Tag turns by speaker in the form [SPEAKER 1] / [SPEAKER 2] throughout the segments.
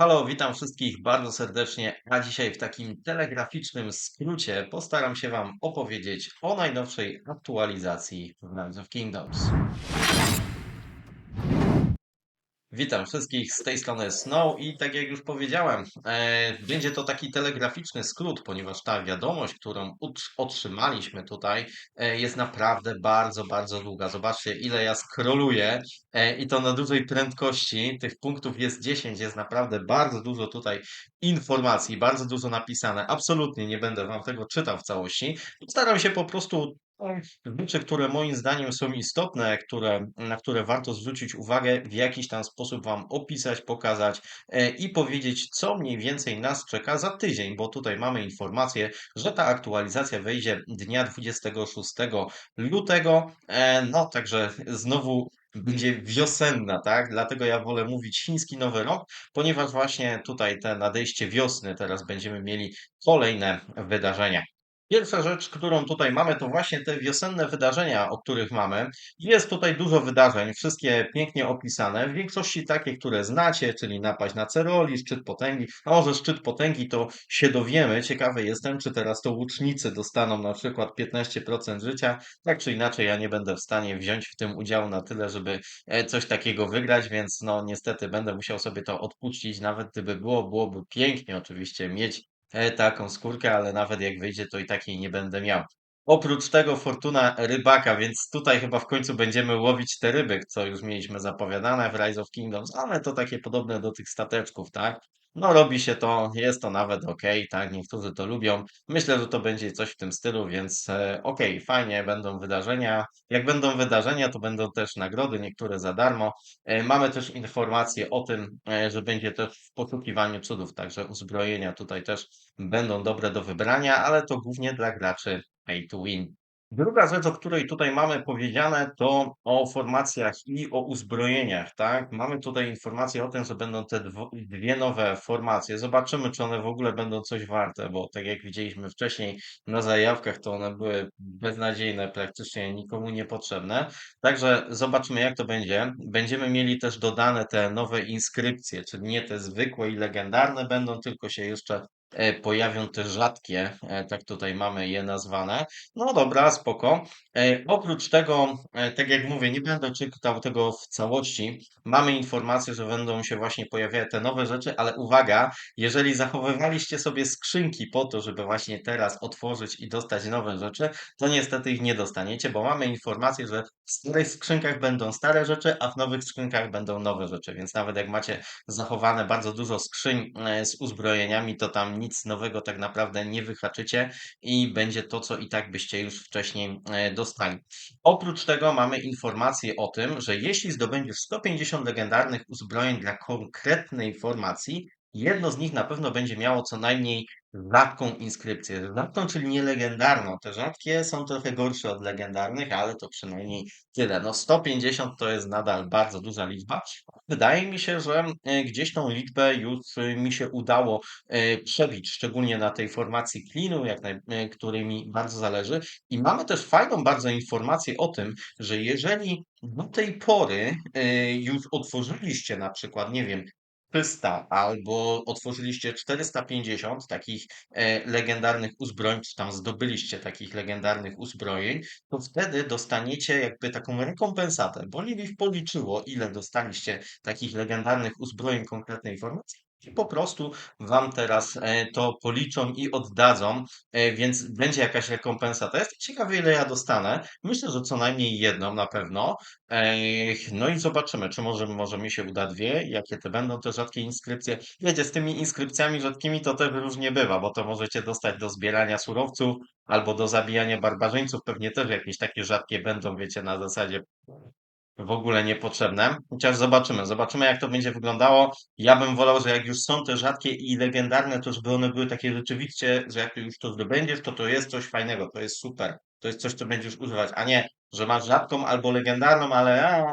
[SPEAKER 1] halo, witam wszystkich bardzo serdecznie, a dzisiaj w takim telegraficznym skrócie postaram się Wam opowiedzieć o najnowszej aktualizacji w Rise of Kingdoms. Witam wszystkich, z tej strony Snow i tak jak już powiedziałem, e, będzie to taki telegraficzny skrót, ponieważ ta wiadomość, którą otrzymaliśmy tutaj, e, jest naprawdę bardzo, bardzo długa. Zobaczcie, ile ja scrolluję e, i to na dużej prędkości. Tych punktów jest 10, jest naprawdę bardzo dużo tutaj informacji, bardzo dużo napisane. Absolutnie nie będę Wam tego czytał w całości. Staram się po prostu rzeczy, które moim zdaniem są istotne, które, na które warto zwrócić uwagę, w jakiś tam sposób Wam opisać, pokazać e, i powiedzieć, co mniej więcej nas czeka za tydzień, bo tutaj mamy informację, że ta aktualizacja wejdzie dnia 26 lutego. E, No, także znowu będzie wiosenna, tak? Dlatego ja wolę mówić chiński Nowy Rok, ponieważ właśnie tutaj te nadejście wiosny teraz będziemy mieli kolejne wydarzenia. Pierwsza rzecz, którą tutaj mamy, to właśnie te wiosenne wydarzenia, o których mamy. Jest tutaj dużo wydarzeń, wszystkie pięknie opisane. W większości takie, które znacie, czyli napaść na Ceroli, szczyt potęgi. A może szczyt potęgi to się dowiemy. Ciekawy jestem, czy teraz to łucznicy dostaną na przykład 15% życia. Tak czy inaczej, ja nie będę w stanie wziąć w tym udziału na tyle, żeby e, coś takiego wygrać, więc no niestety będę musiał sobie to odpuścić. Nawet gdyby było, byłoby pięknie oczywiście mieć taką skórkę, ale nawet jak wyjdzie, to i takiej nie będę miał. Oprócz tego fortuna rybaka, więc tutaj chyba w końcu będziemy łowić te ryby, co już mieliśmy zapowiadane w Rise of Kingdoms, ale to takie podobne do tych stateczków, tak? No robi się to, jest to nawet ok, tak? Niektórzy to lubią. Myślę, że to będzie coś w tym stylu, więc e, ok, fajnie, będą wydarzenia. Jak będą wydarzenia, to będą też nagrody, niektóre za darmo. E, Mamy też informacje o tym, e, że będzie też w poszukiwaniu cudów, także uzbrojenia tutaj też będą dobre do wybrania, ale to głównie dla graczy pay to win. Druga rzecz, o której tutaj mamy powiedziane, to o formacjach i o uzbrojeniach, tak? Mamy tutaj informację o tym, że będą te dwie nowe formacje. Zobaczymy, czy one w ogóle będą coś warte, bo tak jak widzieliśmy wcześniej na zajawkach, to one były beznadziejne, praktycznie nikomu niepotrzebne. Także zobaczmy, jak to będzie. Będziemy mieli też dodane te nowe inskrypcje, czyli nie te zwykłe i legendarne będą, tylko się jeszcze pojawią te rzadkie, e, tak tutaj mamy je nazwane. No dobra, spoko. E, oprócz tego, e, tak jak mówię, nie będę czytał tego w całości. Mamy informację, że będą się właśnie pojawiały te nowe rzeczy, ale uwaga, jeżeli zachowywaliście sobie skrzynki po to, żeby właśnie teraz otworzyć i dostać nowe rzeczy, to niestety ich nie dostaniecie, bo mamy informację, że w starych skrzynkach będą stare rzeczy, a w nowych skrzynkach będą nowe rzeczy, więc nawet jak macie zachowane bardzo dużo skrzyń e, z uzbrojeniami, to tam nic nowego tak naprawdę nie wyhaczycie i będzie to, co i tak byście już wcześniej e, dostali. Oprócz tego mamy informację o tym, że jeśli zdobędziesz 150 legendarnych uzbrojeń dla konkretnej formacji, jedno z nich na pewno będzie miało co najmniej rzadką inskrypcję. Rzadką, czyli nie legendarną. Te rzadkie są trochę gorsze od legendarnych, ale to przynajmniej tyle. No 150 to jest nadal bardzo duża liczba. Wydaje mi się, że e, gdzieś tą liczbę już e, mi się udało e, przebić, szczególnie na tej formacji cleanu, jak której mi bardzo zależy. I mamy też fajną bardzo informację o tym, że jeżeli do tej pory już otworzyliście na przykład, nie wiem, 300 albo otworzyliście 450 takich e, legendarnych uzbrojeń, czy tam zdobyliście takich legendarnych uzbrojeń, to wtedy dostaniecie jakby taką rekompensatę, bo Lilith policzyło, ile dostaliście takich legendarnych uzbrojeń konkretnej formacji. I po prostu wam teraz e, to policzą i oddadzą, e, więc będzie jakaś rekompensata. Jestem ciekawy, ile ja dostanę. Myślę, że co najmniej jedną na pewno. No i zobaczymy, czy może, może mi się uda dwie, jakie te będą te rzadkie inskrypcje. Wiecie, z tymi inskrypcjami rzadkimi to też różnie bywa, bo to możecie dostać do zbierania surowców albo do zabijania barbarzyńców. Pewnie też jakieś takie rzadkie będą, wiecie, na zasadzie w ogóle niepotrzebne. Chociaż zobaczymy, zobaczymy jak to będzie wyglądało. Ja bym wolał, że jak już są te rzadkie i legendarne, to żeby one były takie rzeczywiście, że jak już to zdobędziesz, to to jest coś fajnego, to jest super. To jest coś, co będziesz używać, a nie, że masz rzadką albo legendarną, ale a,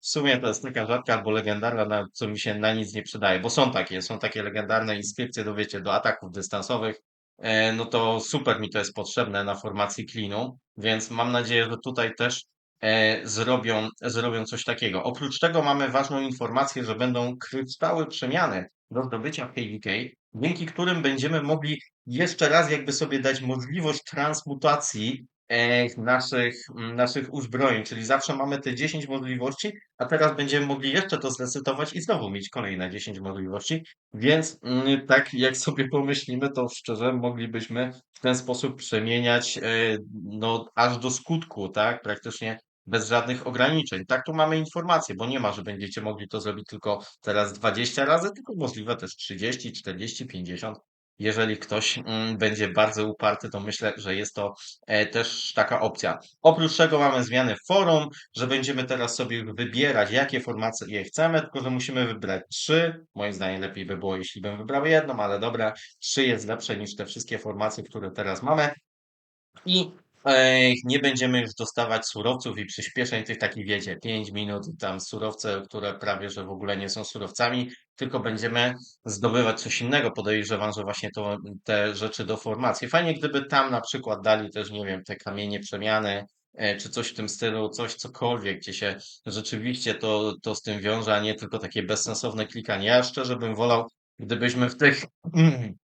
[SPEAKER 1] w sumie to jest taka rzadka albo legendarna, na, co mi się na nic nie przydaje, bo są takie, są takie legendarne inskrypcje do, wiecie, do ataków dystansowych, e, no to super mi to jest potrzebne na formacji cleanu, więc mam nadzieję, że tutaj też zrobią, zrobią coś takiego. Oprócz tego mamy ważną informację, że będą kryształy przemiany do zdobycia KVK, dzięki którym będziemy mogli jeszcze raz jakby sobie dać możliwość transmutacji e, naszych, m, naszych uzbrojeń, czyli zawsze mamy te 10 możliwości, a teraz będziemy mogli jeszcze to zresetować i znowu mieć kolejne 10 możliwości, więc tak jak sobie pomyślimy, to szczerze moglibyśmy w ten sposób przemieniać e, no, aż do skutku, tak? Praktycznie bez żadnych ograniczeń. Tak, tu mamy informację, bo nie ma, że będziecie mogli to zrobić tylko teraz 20 razy, tylko możliwe też 30, 40, 50. Jeżeli ktoś mm, będzie bardzo uparty, to myślę, że jest to e, też taka opcja. Oprócz tego mamy zmiany w forum, że będziemy teraz sobie wybierać, jakie formacje chcemy, tylko że musimy wybrać trzy. Moim zdaniem lepiej by było, jeśli bym wybrał jedną, ale dobra, trzy jest lepsze niż te wszystkie formacje, które teraz mamy. I nie będziemy już dostawać surowców i przyspieszeń tych takich, wiecie, 5 minut tam surowce, które prawie że w ogóle nie są surowcami, tylko będziemy zdobywać coś innego. Podejrzewam, że właśnie to, te rzeczy do formacji. Fajnie, gdyby tam na przykład dali też, nie wiem, te kamienie przemiany, e, czy coś w tym stylu, coś cokolwiek, gdzie się rzeczywiście to, to z tym wiąże, a nie tylko takie bezsensowne klikanie. Ja szczerze bym wolał, gdybyśmy w tych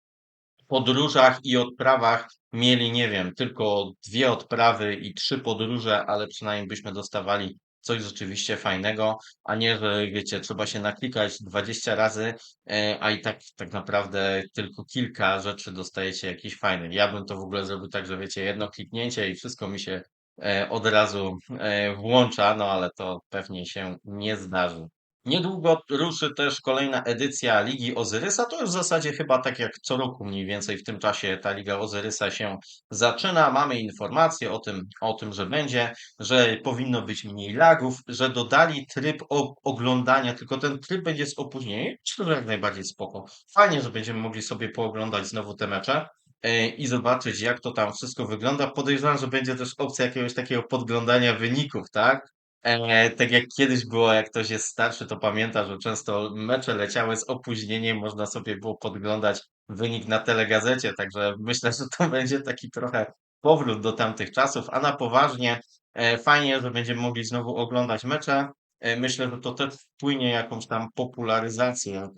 [SPEAKER 1] podróżach i odprawach mieli, nie wiem, tylko dwie odprawy i trzy podróże, ale przynajmniej byśmy dostawali coś rzeczywiście fajnego, a nie, że wiecie, trzeba się naklikać 20 razy, e, a i tak tak naprawdę tylko kilka rzeczy dostajecie jakiś fajny. Ja bym to w ogóle zrobił tak, że wiecie, jedno kliknięcie i wszystko mi się e, od razu e, włącza, no ale to pewnie się nie zdarzy. Niedługo ruszy też kolejna edycja Ligi Ozyrysa. To już w zasadzie chyba tak jak co roku mniej więcej w tym czasie ta Liga Ozyrysa się zaczyna. Mamy informacje o tym, o tym, że będzie, że powinno być mniej lagów, że dodali tryb oglądania, tylko ten tryb będzie z opóźnieniem. Myślę, że jak najbardziej spoko. Fajnie, że będziemy mogli sobie pooglądać znowu te mecze e, i zobaczyć, jak to tam wszystko wygląda. Podejrzewam, że będzie też opcja jakiegoś takiego podglądania wyników, tak? E, tak jak kiedyś było, jak ktoś jest starszy, to pamięta, że często mecze leciały z opóźnieniem, można sobie było podglądać wynik na telegazecie, także myślę, że to będzie taki trochę powrót do tamtych czasów, a na poważnie e, fajnie, że będziemy mogli znowu oglądać mecze. E, Myślę, że to też wpłynie jakąś tam popularyzację e,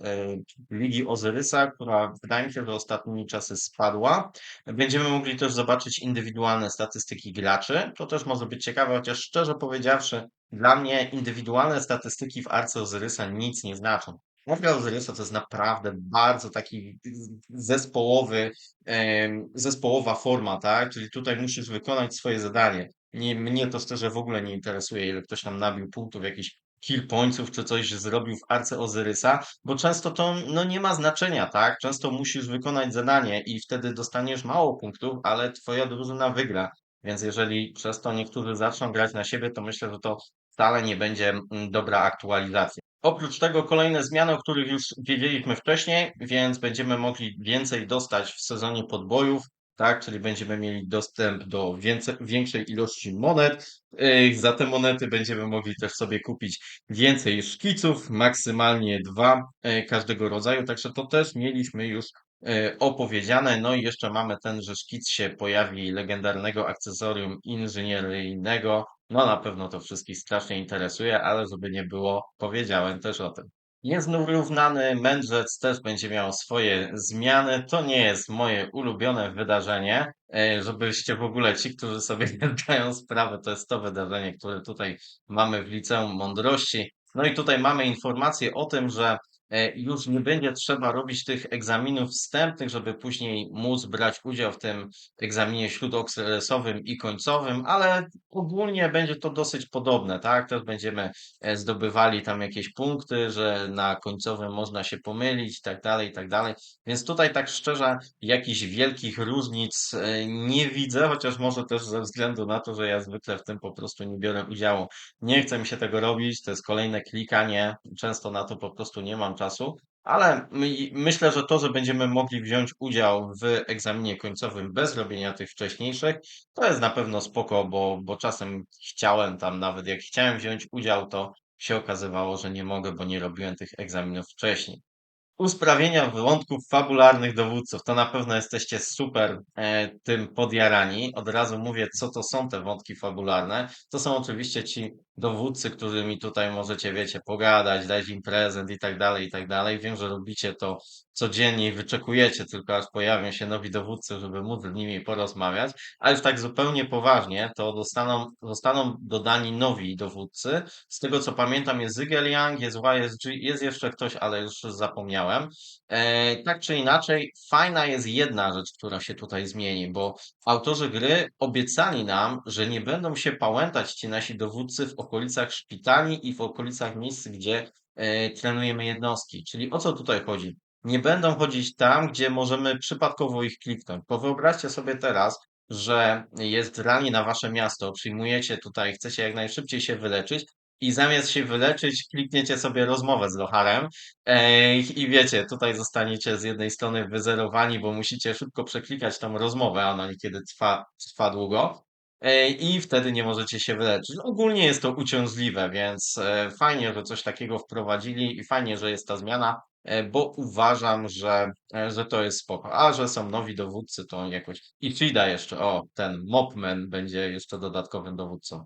[SPEAKER 1] Ligi Ozyrysa, która wydaje mi się, że ostatnimi czasy spadła. Będziemy mogli też zobaczyć indywidualne statystyki graczy. To też może być ciekawe, chociaż szczerze powiedziawszy, dla mnie indywidualne statystyki w Arce Ozyrysa nic nie znaczą. Arka Ozyrysa to jest naprawdę bardzo taki zespołowy, zespołowa forma, tak? Czyli tutaj musisz wykonać swoje zadanie. Nie, mnie to szczerze w ogóle nie interesuje, ile ktoś tam nabił punktów, jakichś kill czy coś zrobił w Arce Ozyrysa, bo często to no, nie ma znaczenia, tak? Często musisz wykonać zadanie i wtedy dostaniesz mało punktów, ale twoja drużyna wygra. Więc jeżeli przez to niektórzy zaczną grać na siebie, to myślę, że to wcale nie będzie mm, dobra aktualizacja. Oprócz tego kolejne zmiany, o których już wiedzieliśmy wcześniej, więc będziemy mogli więcej dostać w sezonie podbojów, tak? Czyli będziemy mieli dostęp do więcej, większej ilości monet. Yy, Za te monety będziemy mogli też sobie kupić więcej szkiców, maksymalnie dwa yy, każdego rodzaju, także to też mieliśmy już yy, opowiedziane. No i jeszcze mamy ten, że szkic się pojawi legendarnego akcesorium inżynieryjnego. No na pewno to wszystkich strasznie interesuje, ale żeby nie było, powiedziałem też o tym. Nieznarównany mędrzec też będzie miał swoje zmiany. To nie jest moje ulubione wydarzenie. E, Żebyście w ogóle ci, którzy sobie nie zdają sprawy, to jest to wydarzenie, które tutaj mamy w Liceum Mądrości. No i tutaj mamy informację o tym, że już nie będzie trzeba robić tych egzaminów wstępnych, żeby później móc brać udział w tym egzaminie śródokresowym i końcowym, ale ogólnie będzie to dosyć podobne, tak? Też będziemy e, zdobywali tam jakieś punkty, że na końcowym można się pomylić i tak dalej, i tak dalej. Więc tutaj tak szczerze jakichś wielkich różnic e, nie widzę, chociaż może też ze względu na to, że ja zwykle w tym po prostu nie biorę udziału. Nie chcę mi się tego robić, to jest kolejne klikanie, często na to po prostu nie mam czasu. Ale my, myślę, że to, że będziemy mogli wziąć udział w egzaminie końcowym bez robienia tych wcześniejszych, to jest na pewno spoko, bo, bo czasem chciałem tam, nawet jak chciałem wziąć udział, to się okazywało, że nie mogę, bo nie robiłem tych egzaminów wcześniej. Usprawnienia wątków fabularnych dowódców. To na pewno jesteście super e, tym podjarani. Od razu mówię, co to są te wątki fabularne. To są oczywiście ci dowódcy, którymi tutaj możecie, wiecie, pogadać, dać im prezent i tak dalej, i tak dalej. Wiem, że robicie to codziennie i wyczekujecie tylko, aż pojawią się nowi dowódcy, żeby móc z nimi porozmawiać, ale już tak zupełnie poważnie, to dostaną, zostaną dodani nowi dowódcy. Z tego co pamiętam jest Zigel Yang, jest YSG, jest jeszcze ktoś, ale już zapomniałem. E, tak czy inaczej, fajna jest jedna rzecz, która się tutaj zmieni, bo autorzy gry obiecali nam, że nie będą się pałętać ci nasi dowódcy w okolicach szpitali i w okolicach miejsc, gdzie e, trenujemy jednostki. Czyli o co tutaj chodzi? Nie będą chodzić tam, gdzie możemy przypadkowo ich kliknąć. Bo wyobraźcie sobie teraz, że jest rani na wasze miasto, przyjmujecie tutaj, chcecie jak najszybciej się wyleczyć i zamiast się wyleczyć, klikniecie sobie rozmowę z Locharem Ej, i wiecie, tutaj zostaniecie z jednej strony wyzerowani, bo musicie szybko przeklikać tą rozmowę, a ona niekiedy trwa, trwa długo. Ej, I wtedy nie możecie się wyleczyć. Ogólnie jest to uciążliwe, więc e, fajnie, że coś takiego wprowadzili i fajnie, że jest ta zmiana, e, bo uważam, że, e, że to jest spoko. A że są nowi dowódcy, to jakoś. I Frida jeszcze, o, ten Mopman będzie jeszcze dodatkowym dowódcą.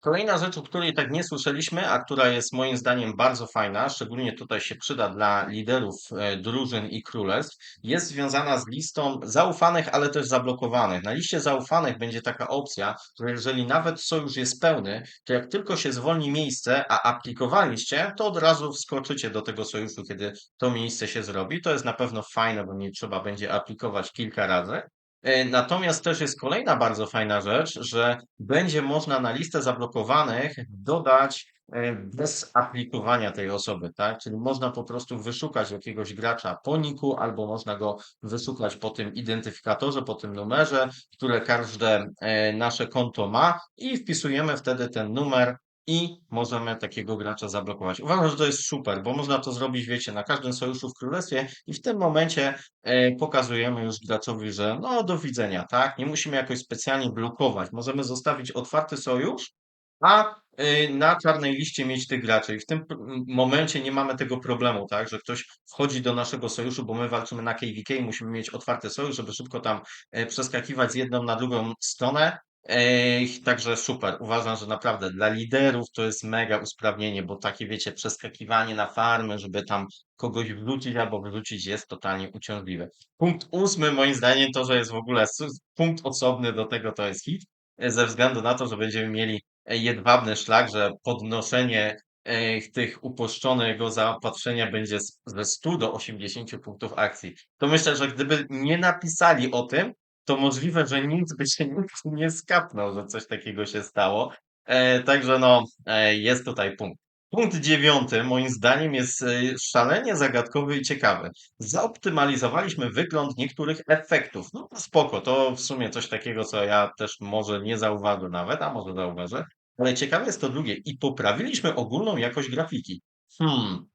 [SPEAKER 1] Kolejna rzecz, o której tak nie słyszeliśmy, a która jest moim zdaniem bardzo fajna, szczególnie tutaj się przyda dla liderów e, drużyn i królestw, jest związana z listą zaufanych, ale też zablokowanych. Na liście zaufanych będzie taka opcja, że jeżeli nawet sojusz jest pełny, to jak tylko się zwolni miejsce, a aplikowaliście, to od razu wskoczycie do tego sojuszu, kiedy to miejsce się zrobi. To jest na pewno fajne, bo nie trzeba będzie aplikować kilka razy. E, Natomiast też jest kolejna bardzo fajna rzecz, że będzie można na listę zablokowanych dodać e, bez aplikowania tej osoby, tak? Czyli można po prostu wyszukać jakiegoś gracza po niku, albo można go wyszukać po tym identyfikatorze, po tym numerze, które każde e, nasze konto ma i wpisujemy wtedy ten numer i możemy takiego gracza zablokować. Uważam, że to jest super, bo można to zrobić, wiecie, na każdym sojuszu w królestwie i w tym momencie e, pokazujemy już graczowi, że no do widzenia, tak? Nie musimy jakoś specjalnie blokować. Możemy zostawić otwarty sojusz, a e, na czarnej liście mieć tych graczy. I w tym momencie nie mamy tego problemu, tak? Że ktoś wchodzi do naszego sojuszu, bo my walczymy na KVK i musimy mieć otwarty sojusz, żeby szybko tam e, przeskakiwać z jedną na drugą stronę. Ej, także super. Uważam, że naprawdę dla liderów to jest mega usprawnienie, bo takie, wiecie, przeskakiwanie na farmy, żeby tam kogoś wrzucić albo wyrzucić jest totalnie uciążliwe. Punkt ósmy, moim zdaniem, to, że jest w ogóle punkt osobny do tego, to jest hit, e, ze względu na to, że będziemy mieli e, jedwabny szlak, że podnoszenie e, tych uproszczonego zaopatrzenia będzie ze 100 do 80 punktów akcji. To myślę, że gdyby nie napisali o tym, to możliwe, że nic by się nikt nie skapnął, że coś takiego się stało. E, także no, e, jest tutaj punkt. Punkt dziewiąty, moim zdaniem, jest e, szalenie zagadkowy i ciekawy. Zaoptymalizowaliśmy wygląd niektórych efektów. No spoko, to w sumie coś takiego, co ja też może nie zauważę nawet, a może zauważę. Ale ciekawe jest to drugie. I poprawiliśmy ogólną jakość grafiki. Hmm,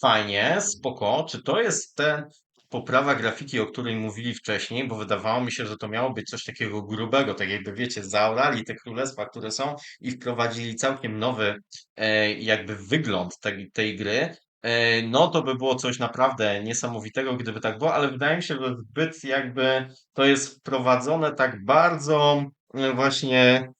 [SPEAKER 1] fajnie, spoko. Czy to jest ten poprawa grafiki, o której mówili wcześniej, bo wydawało mi się, że to miało być coś takiego grubego, tak jakby wiecie, zaorali te królestwa, które są i wprowadzili całkiem nowy e, jakby wygląd tej, tej gry. E, no to by było coś naprawdę niesamowitego, gdyby tak było, ale wydaje mi się, że zbyt jakby to jest wprowadzone tak bardzo e, właśnie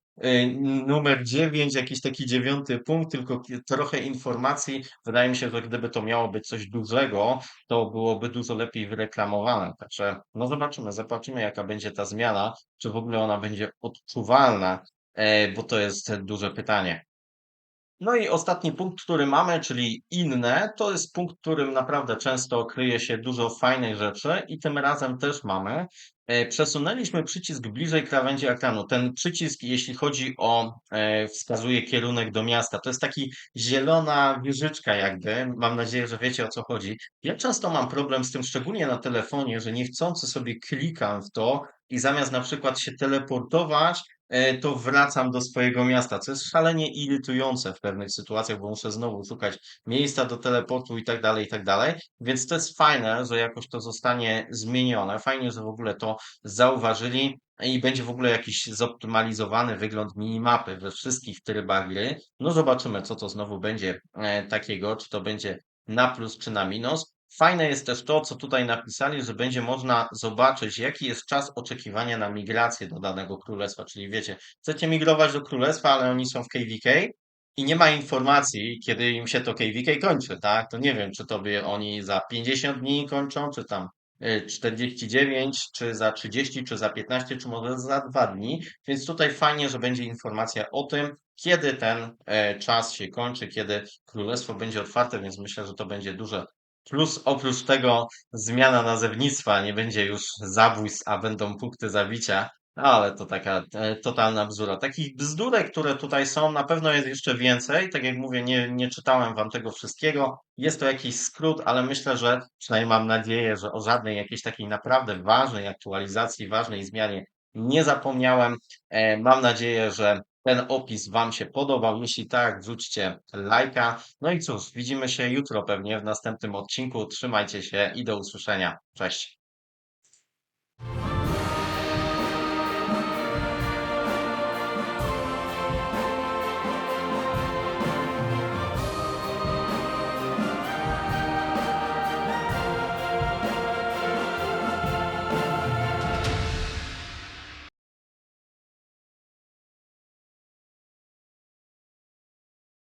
[SPEAKER 1] numer 9, jakiś taki dziewiąty punkt, tylko trochę informacji. Wydaje mi się, że gdyby to miało być coś dużego, to byłoby dużo lepiej wyreklamowane. Także no zobaczymy, zobaczymy jaka będzie ta zmiana, czy w ogóle ona będzie odczuwalna, e, bo to jest duże pytanie. No i ostatni punkt, który mamy, czyli inne, to jest punkt, w którym naprawdę często kryje się dużo fajnych rzeczy i tym razem też mamy. E, Przesunęliśmy przycisk bliżej krawędzi ekranu. Ten przycisk, jeśli chodzi o, e, wskazuje kierunek do miasta. To jest taki zielona wieżyczka jakby. Mam nadzieję, że wiecie o co chodzi. Ja często mam problem z tym, szczególnie na telefonie, że niechcący sobie klikam w to i zamiast na przykład się teleportować, to wracam do swojego miasta, co jest szalenie irytujące w pewnych sytuacjach, bo muszę znowu szukać miejsca do teleportu i tak dalej, i tak dalej. Więc to jest fajne, że jakoś to zostanie zmienione. Fajnie, że w ogóle to zauważyli i będzie w ogóle jakiś zoptymalizowany wygląd minimapy we wszystkich trybach gry. No zobaczymy, co to znowu będzie e, takiego, czy to będzie na plus, czy na minus. Fajne jest też to, co tutaj napisali, że będzie można zobaczyć, jaki jest czas oczekiwania na migrację do danego królestwa. Czyli wiecie, chcecie migrować do królestwa, ale oni są w KVK i nie ma informacji, kiedy im się to KVK kończy, tak? To nie wiem, czy tobie oni za 50 dni kończą, czy tam y, 49, czy za 30, czy za 15, czy może za 2 dni. Więc tutaj fajnie, że będzie informacja o tym, kiedy ten e, czas się kończy, kiedy królestwo będzie otwarte, więc myślę, że to będzie duże Plus oprócz tego zmiana nazewnictwa, nie będzie już zabójstw, a będą punkty zabicia, no, ale to taka e, totalna bzdura. Takich bzdurek, które tutaj są, na pewno jest jeszcze więcej. Tak jak mówię, nie, nie czytałem wam tego wszystkiego. Jest to jakiś skrót, ale myślę, że przynajmniej mam nadzieję, że o żadnej jakiejś takiej naprawdę ważnej aktualizacji, ważnej zmianie nie zapomniałem. E, Mam nadzieję, że ten opis Wam się podobał. Jeśli tak, wrzućcie lajka. No i cóż, widzimy się jutro pewnie w następnym odcinku. Trzymajcie się i do usłyszenia. Cześć.